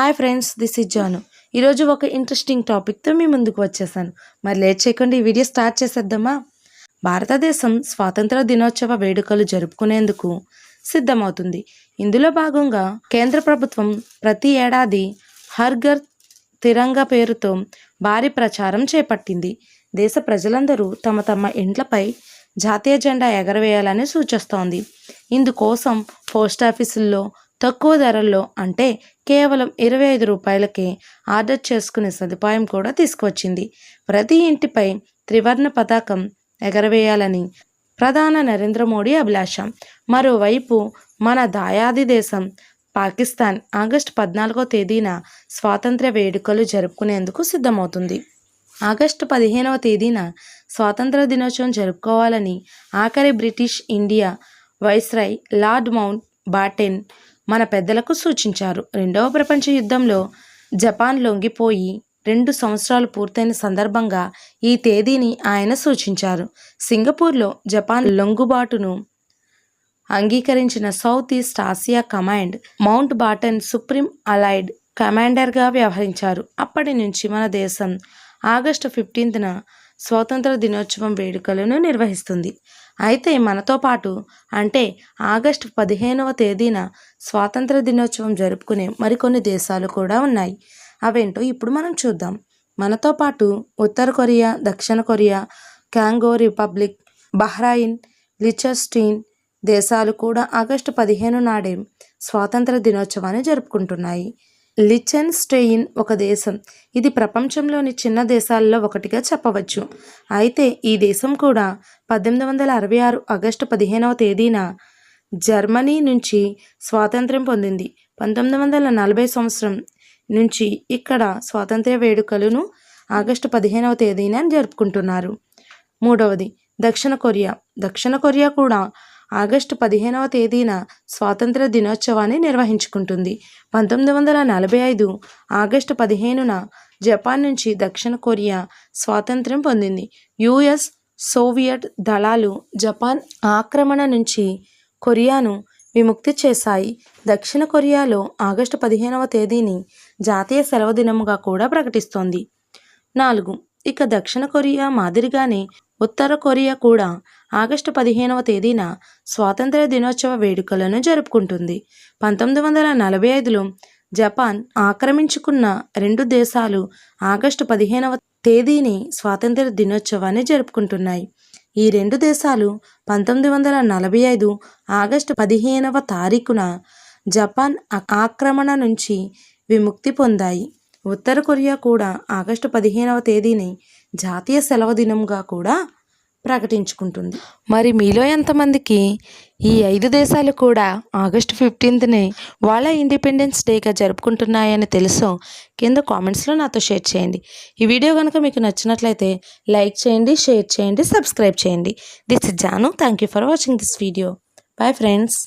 Hi friends this is Janu. ఈరోజు ఒక interesting టాపిక్తో మీ ముందుకు వచ్చేసాను. మరి లేట్ చేయకుండా ఈ వీడియో స్టార్ట్ చేసేద్దామా? భారతదేశం స్వాతంత్ర దినోత్సవ వేడుకలు జరుపుకునేందుకు సిద్ధమవుతుంది. ఇందులో భాగంగా కేంద్ర ప్రభుత్వం ప్రతి ఏడాది హర్ఘర్ తిరంగ తిరంగా పేరుతో భారీ ప్రచారం చేపట్టింది. దేశ ప్రజలందరూ తమ తమ ఇండ్లపై జాతీయ జెండా ఎగరవేయాలని సూచిస్తోంది. ఇందుకోసం పోస్ట్ ఆఫీసుల్లో తక్కువ ధరల్లో అంటే కేవలం ఇరవై ఐదు రూపాయలకే ఆర్డర్ చేసుకునే సదుపాయం కూడా తీసుకువచ్చింది. ప్రతి ఇంటిపై త్రివర్ణ పతాకం ఎగరవేయాలని ప్రధాన నరేంద్ర మోడీ అభిలాష. మరోవైపు మన దాయాది దేశం పాకిస్తాన్ ఆగస్టు పద్నాలుగో తేదీన స్వాతంత్ర్య వేడుకలు జరుపుకునేందుకు సిద్ధమవుతుంది. ఆగస్టు పదిహేనవ తేదీన స్వాతంత్ర దినోత్సవం జరుపుకోవాలని ఆఖరి British India viceroy Lord Mountbatten మన పెద్దలకు సూచించారు. రెండవ ప్రపంచ యుద్ధంలో జపాన్ లొంగిపోయి రెండు సంవత్సరాలు పూర్తయిన సందర్భంగా ఈ తేదీని ఆయన సూచించారు. సింగపూర్లో జపాన్ లొంగుబాటును అంగీకరించిన South East Asia Command Mountbatten supreme allied కమాండర్గా వ్యవహరించారు. అప్పటి నుంచి మన దేశం ఆగస్టు ఫిఫ్టీన్త్న స్వాతంత్ర దినోత్సవం వేడుకలను నిర్వహిస్తుంది. అయితే మనతో పాటు అంటే ఆగస్టు పదిహేనవ తేదీన స్వాతంత్ర దినోత్సవం జరుపుకునే మరికొన్ని దేశాలు కూడా ఉన్నాయి. అవేంటో ఇప్పుడు మనం చూద్దాం. మనతో పాటు ఉత్తర కొరియా దక్షిణ Korea Congo Republic Bahrain Liechtenstein దేశాలు కూడా ఆగస్టు పదిహేను నాడే స్వాతంత్ర దినోత్సవాన్ని జరుపుకుంటున్నాయి. లిచెన్ స్టెయిన్ ఒక దేశం. ఇది ప్రపంచంలోని చిన్న దేశాల్లో ఒకటిగా చెప్పవచ్చు. అయితే ఈ దేశం కూడా పద్దెనిమిది వందల అరవై ఆరు ఆగస్టు పదిహేనవ తేదీన జర్మనీ నుంచి స్వాతంత్ర్యం పొందింది. పంతొమ్మిది వందల నలభై సంవత్సరం నుంచి ఇక్కడ స్వాతంత్ర్య వేడుకలను ఆగస్టు పదిహేనవ తేదీన జరుపుకుంటున్నారు. మూడవది దక్షిణ కొరియా. దక్షిణ కొరియా కూడా ఆగస్టు పదిహేనవ తేదీన స్వాతంత్ర దినోత్సవాన్ని నిర్వహించుకుంటుంది. పంతొమ్మిది వందల నలభై ఐదు ఆగస్టు పదిహేనున జపాన్ నుంచి దక్షిణ కొరియా స్వాతంత్ర్యం పొందింది. యుఎస్ సోవియట్ దళాలు జపాన్ ఆక్రమణ నుంచి కొరియాను విముక్తి చేశాయి. దక్షిణ కొరియాలో ఆగస్టు పదిహేనవ తేదీని జాతీయ సెలవు దినముగా కూడా ప్రకటిస్తోంది. నాలుగు. ఇక దక్షిణ కొరియా మాదిరిగానే ఉత్తర కొరియా కూడా ఆగస్టు పదిహేనవ తేదీన స్వాతంత్ర దినోత్సవ వేడుకలను జరుపుకుంటుంది. పంతొమ్మిది వందల నలభై ఐదులో జపాన్ ఆక్రమించుకున్న రెండు దేశాలు ఆగస్టు పదిహేనవ తేదీని స్వాతంత్ర దినోత్సవాన్ని జరుపుకుంటున్నాయి. ఈ రెండు దేశాలు పంతొమ్మిది వందల నలభై ఐదు ఆగస్టు పదిహేనవ తారీఖున జపాన్ ఆక్రమణ నుంచి విముక్తి పొందాయి. ఉత్తర కొరియా కూడా ఆగస్టు పదిహేనవ తేదీని జాతీయ సెలవు దినంగా కూడా ప్రకటించుకుంటుంది. మరి మీలో ఎంతమందికి ఈ ఐదు దేశాలు కూడా ఆగస్టు ఫిఫ్టీన్త్ని వాళ్ళ ఇండిపెండెన్స్ డేగా జరుపుకుంటున్నాయని తెలుసో కింద కామెంట్స్లో నాతో షేర్ చేయండి. ఈ వీడియో కనుక మీకు నచ్చినట్లయితే లైక్ చేయండి షేర్ చేయండి సబ్స్క్రైబ్ చేయండి. This is Janu. Thank you for watching this video. Bye friends.